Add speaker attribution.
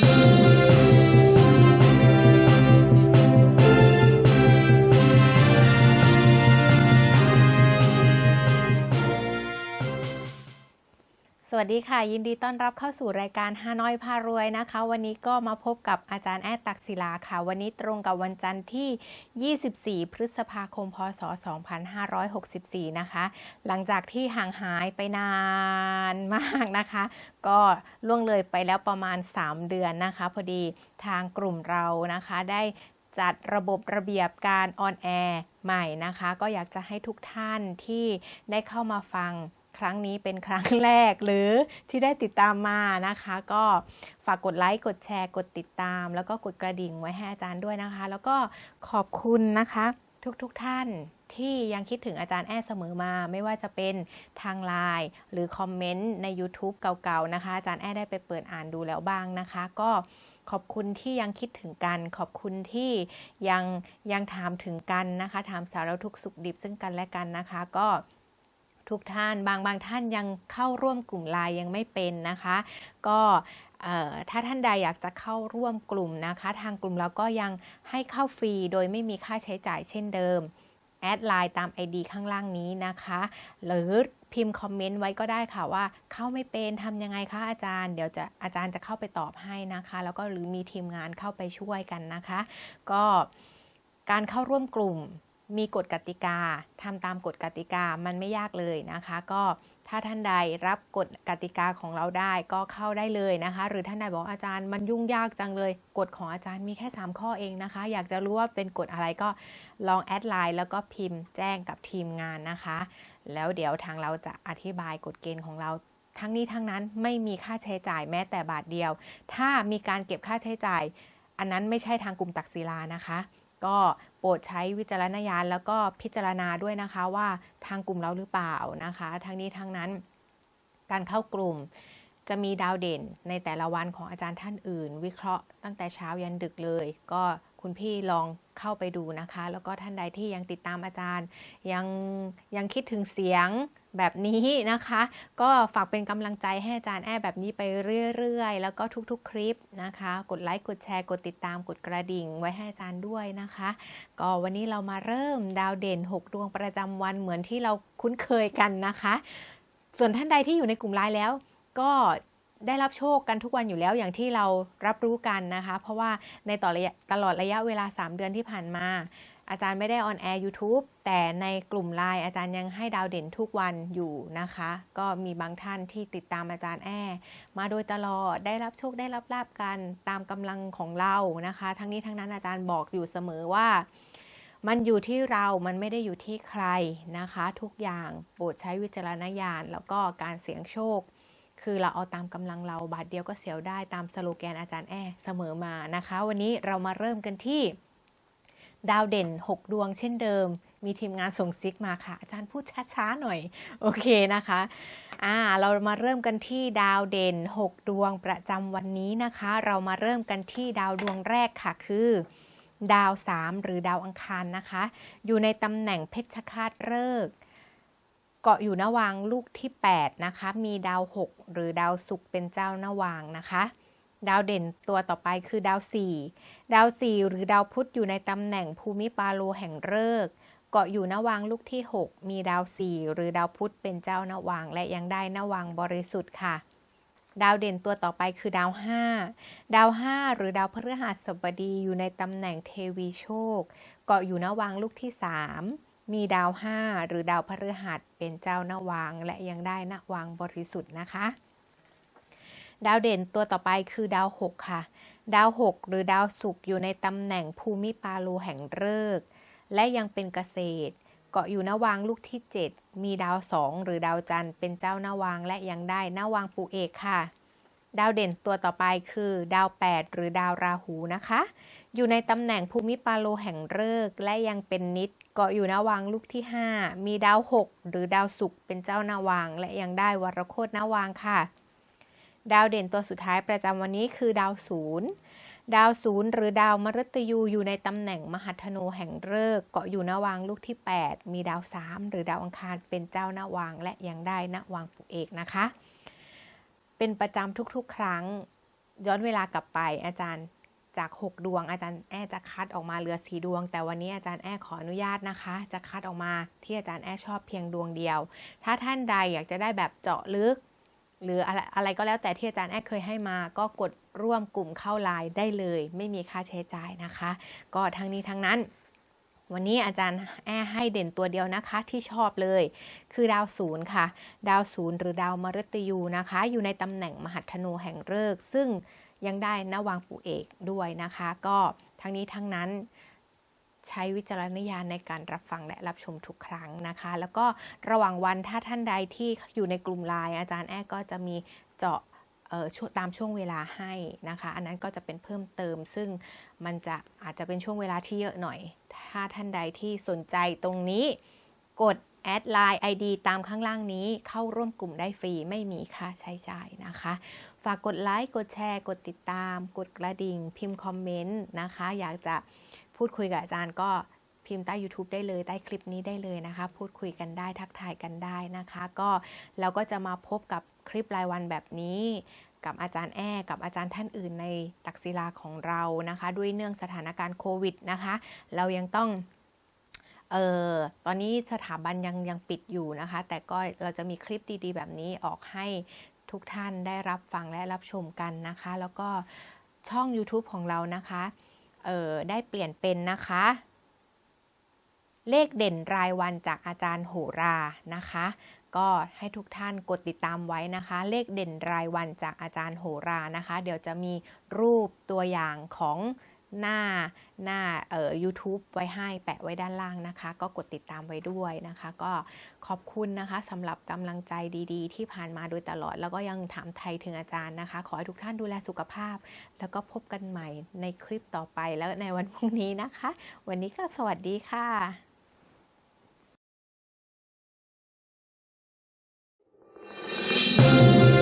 Speaker 1: ส วัสดีค่ะ ยินดีต้อนรับเข้าสู่รายการฮานอยพารวยนะคะ วันนี้ก็มาพบกับอาจารย์แอดตักศิลาค่ะ วันนี้ตรงกับวันจันทร์ที่ 24 พฤษภาคม พศ 2564 นะคะ หลังจากที่ห่างหายไปนานมากนะคะ ก็ล่วงเลยไปแล้วประมาณ 3 เดือนนะคะ พอดีทางกลุ่มเรานะคะได้จัดระบบระเบียบการออนแอร์ใหม่นะคะ ก็อยากจะให้ทุกท่านที่ได้เข้ามาฟัง ครั้งนี้เป็นครั้งแรกหรือที่ได้ติดตามมานะคะ ก็ฝากกดไลค์กดแชร์ กดติดตาม แล้วก็กดกระดิ่งไว้ให้อาจารย์ด้วยนะคะ แล้วก็ขอบคุณนะคะทุกๆทท่านที่ยังคิดถึงอาจารย์แอเสมอมา ไม่ว่าจะเป็นทางไลน์หรือคอมเมนต์ใน YouTube เก่าๆนะคะ อาจารย์แอได้ไปเปิดอ่านดูแล้วบ้างนะคะ ก็ขอบคุณที่ยังคิดถึงกัน ขอบคุณที่ยังยังถามถึงกันนะคะ ถามสารทุกสุขดิบซึ่งกันและกันนะคะ ก็ ทุกท่าน บางบางท่านยังเข้าร่วมกลุ่มไลน์ยังไม่เป็นนะคะ ก็ถ้าท่านใดอยากจะเข้าร่วมกลุ่มนะคะ ทางกลุ่มเราก็ยังให้เข้าฟรีโดยไม่มีค่าใช้จ่ายเช่นเดิมแอดไลน์ตาม ID ข้างล่างนี้นะคะ หรือพิมพ์คอมเมนต์ไว้ก็ได้ค่ะว่าเข้าไม่เป็นทำยังไงคะอาจารย์ เดี๋ยวจะอาจารย์จะเข้าไปตอบให้นะคะ แล้วก็หรือมีทีมงานเข้าไปช่วยกันนะคะ ก็การเข้าร่วมกลุ่ม มีกฎกติกาทำตามกฎกติกามันไม่ยากเลยนะคะ ก็ถ้าท่านใดรับกฎกติกาของเราได้ก็เข้าได้เลยนะคะ หรือท่านใดบอกอาจารย์มันยุ่งยากจังเลย กฎของอาจารย์มีแค่ 3 ข้อเองนะคะ อยากจะรู้ว่าเป็นกฎอะไรก็ลองแอดไลน์แล้วก็พิมพ์แจ้งกับทีมงานนะคะ แล้วเดี๋ยวทางเราจะอธิบายกฎเกณฑ์ของเราทั้งนี้ทั้งนั้นไม่มีค่าใช้จ่ายแม้แต่บาทเดียว ถ้ามีการเก็บค่าใช้จ่าย อันนั้นไม่ใช่ทางกลุ่มตักศิลานะคะ ก็โปรดใช้วิจารณญาณแล้วก็พิจารณาด้วยนะคะว่าทางกลุ่มเราหรือเปล่านะคะ ทั้งนี้ทั้งนั้นการเข้ากลุ่มจะมีดาวเด่นในแต่ละวันของอาจารย์ท่านอื่น วิเคราะห์ตั้งแต่เช้ายันดึกเลย ก็คุณพี่ลองเข้าไปดูนะคะ แล้วก็ท่านใดที่ยังติดตามอาจารย์ ยังยังคิดถึงเสียงแบบนี้นะคะ ก็ฝากเป็นกำลังใจให้อาจารย์แอแบบนี้ไปเรื่อยๆ แล้วก็ทุกๆ คลิปนะคะ กดไลค์กดแชร์กดติดตามกดกระดิ่งไว้ให้อาจารย์ด้วยนะคะ ก็วันนี้เรามาเริ่มดาวเด่น 6 ดวงประจำวันเหมือนที่เราคุ้นเคยกันนะคะ ส่วนท่านใดที่อยู่ในกลุ่มไลน์แล้ว ก็ ได้รับโชคกันทุกวันอยู่แล้วอย่างที่เรารับรู้กันนะคะ เพราะว่าในต่อระยะตลอดระยะเวลา 3 เดือนที่ผ่านมา อาจารย์ไม่ได้ออนแอร์ YouTube แต่ในกลุ่มไลน์อาจารย์ยังให้ดาวเด่นทุกวันอยู่นะคะ ก็มีบางท่านที่ติดตามอาจารย์แอมาโดยตลอดได้รับโชคได้รับลาบกันตามกำลังของเรานะคะ ทั้งนี้ทั้งนั้นอาจารย์บอกอยู่เสมอว่ามันอยู่ที่เรา มันไม่ได้อยู่ที่ใครนะคะ ทุกอย่าง โปรดใช้วิจารณญาณ แล้วก็การเสี่ยงโชค คือเราเอาตามกำลังเราบาทเดียวก็เสียวได้ตามสโลแกนอาจารย์แอเสมอมานะคะ วันนี้เรามาเริ่มกันที่ ดาวเด่น 6 ดวงเช่นเดิม มีทีมงานส่งซิกมาค่ะ อาจารย์พูดช้าๆหน่อย โอเคนะคะอ่าเรามาเริ่มกันที่ดาวเด่น 6 ดวงประจำวันนี้นะคะ เรามาเริ่มกันที่ดาวดวงแรกค่ะคือดาว 3 หรือดาวอังคารนะคะ อยู่ในตำแหน่งเพชฌฆาตฤกษ์ เกาะอยู่นวางลูกที่ 8 นะคะ มีดาว 6 หรือดาวศุกร์เป็นเจ้านวางนะคะ ดาวเด่นตัวต่อไปคือดาว 4 ดาว 4 หรือดาวพุธอยู่ในตำแหน่งภูมิปาโลแห่งฤกษ์เกาะอยู่นวางลูกที่ 6 มีดาว 4 หรือดาวพุธเป็นเจ้านวางและยังได้นวางบริสุทธิ์ค่ะดาวเด่นตัวต่อไปคือดาว 5 ดาว 5 หรือดาวพฤหัสบดีอยู่ในตำแหน่งเทวีโชค เกาะอยู่นวางลูกที่ 3 มีดาว5หรือดาวพฤหัสเป็นเจ้านวางและยังได้นวางบริสุทธิ์นะคะ ดาวเด่นตัวต่อไปคือดาว6ค่ะ ดาว6หรือดาวศุกร์อยู่ในตำแหน่งภูมิปาโลแห่งฤกษ์และยังเป็นเกษตร เกาะอยู่นวางลูกที่ 7 มีดาว2หรือดาวจันทร์เป็นเจ้านวางและยังได้นวางปูเอกค่ะ ดาวเด่นตัวต่อไปคือ ดาว 8 หรือดาวราหูนะคะ อยู่ในตำแหน่งภูมิปาโลแห่งฤกษ์และยังเป็นนิดเกาะอยู่นวางลูกที่ 5 มีดาว 6 หรือดาวศุกร์เป็นเจ้านวาง และยังได้วรโคตนาวางค่ะ ดาวเด่นตัวสุดท้ายประจำวันนี้คือดาวศูนย์ดาวศูนย์หรือดาวมฤตยูอยู่ในตำแหน่งมหัทโนแห่งฤกษ์เกาะอยู่นวางลูกที่ 8 มีดาว 3 หรือดาวอังคารเป็นเจ้านวาง และยังได้นวางปุเอกนะคะ เป็นประจำทุกๆ ครั้ง ย้อนเวลากลับไปอาจารย์ จาก 6 ดวง อาจารย์แอจะคัดออกมาเหลือสีดวง แต่วันนี้อาจารย์แอขออนุญาตนะคะ จะคัดออกมาที่อาจารย์แอชอบเพียงดวงเดียว ถ้าท่านใดอยากจะได้แบบเจาะลึก หรืออะไรอะไรก็แล้วแต่ที่อาจารย์แอเคยให้มา ก็กดร่วมกลุ่มเข้าไลน์ได้เลย ไม่มีค่าใช้จ่ายนะคะ ก็ทั้งนี้ทั้งนั้น วันนี้อาจารย์แอให้เด่นตัวเดียวนะคะที่ชอบเลย คือดาวศูนย์ค่ะ ดาวศูนย์หรือดาวมฤตยูนะคะ อยู่ในตำแหน่งมหัทธนูแห่งฤกษ์ซึ่ง ยังได้นวางปู่เอกด้วยนะคะ ก็ทั้งนี้ทั้งนั้นใช้วิจารณญาณในการรับฟังและรับชมทุกครั้งนะคะ แล้วก็ระหว่างวันถ้าท่านใดที่อยู่ในกลุ่มไลน์อาจารย์แอก็จะมีเจาะตามช่วงเวลาให้นะคะ อันนั้นก็จะเป็นเพิ่มเติม ซึ่งมันจะอาจจะเป็นช่วงเวลาที่เยอะหน่อย ถ้าท่านใดที่สนใจตรงนี้ กดแอดไลน์ ID ตามข้างล่างนี้เข้าร่วมกลุ่มได้ฟรีไม่มีค่าใช้จ่ายนะคะ ฝากกดไลค์ กดแชร์ กดติดตาม กดกระดิ่ง พิมพ์คอมเมนต์นะคะ อยากจะพูดคุยกับอาจารย์ก็พิมพ์ใต้ YouTube ได้เลยใต้คลิปนี้ได้เลยนะคะ พูดคุยกันได้ทักทายกันได้นะคะ ก็เราก็จะมาพบกับคลิปรายวันแบบนี้ กับอาจารย์แอ้กับอาจารย์ท่านอื่นในตักศิลาของเรานะคะ ด้วยเนื่องสถานการณ์โควิดนะคะ เรายังต้องเออตอนนี้สถาบันยังยังปิดอยู่นะคะ แต่ก็เราจะมีคลิปดีๆ แบบนี้ออกให้ ทุกท่านได้รับฟังและรับชมกันนะคะ แล้วก็ช่อง YouTube ของเรานะคะเออได้เปลี่ยนเป็นนะคะ เลขเด่นรายวันจากอาจารย์โหรานะคะ ก็ให้ทุกท่านกดติดตามไว้นะคะ เลขเด่นรายวันจากอาจารย์โหรานะคะ เดี๋ยวจะมีรูปตัวอย่างของ หน้าหน้าเอ่อ YouTube ไว้ให้แปะไว้ด้านล่างนะคะ ก็กดติดตามไว้ด้วยนะคะ ก็ขอบคุณนะคะสำหรับกำลังใจดีๆ ที่ผ่านมาโดยตลอด แล้วก็ยังถามไทยถึงอาจารย์นะคะ ขอให้ทุกท่านดูแลสุขภาพ แล้วก็พบกันใหม่ในคลิปต่อไปแล้วในวันพรุ่งนี้นะคะ วันนี้ก็สวัสดีค่ะ
Speaker 2: Thank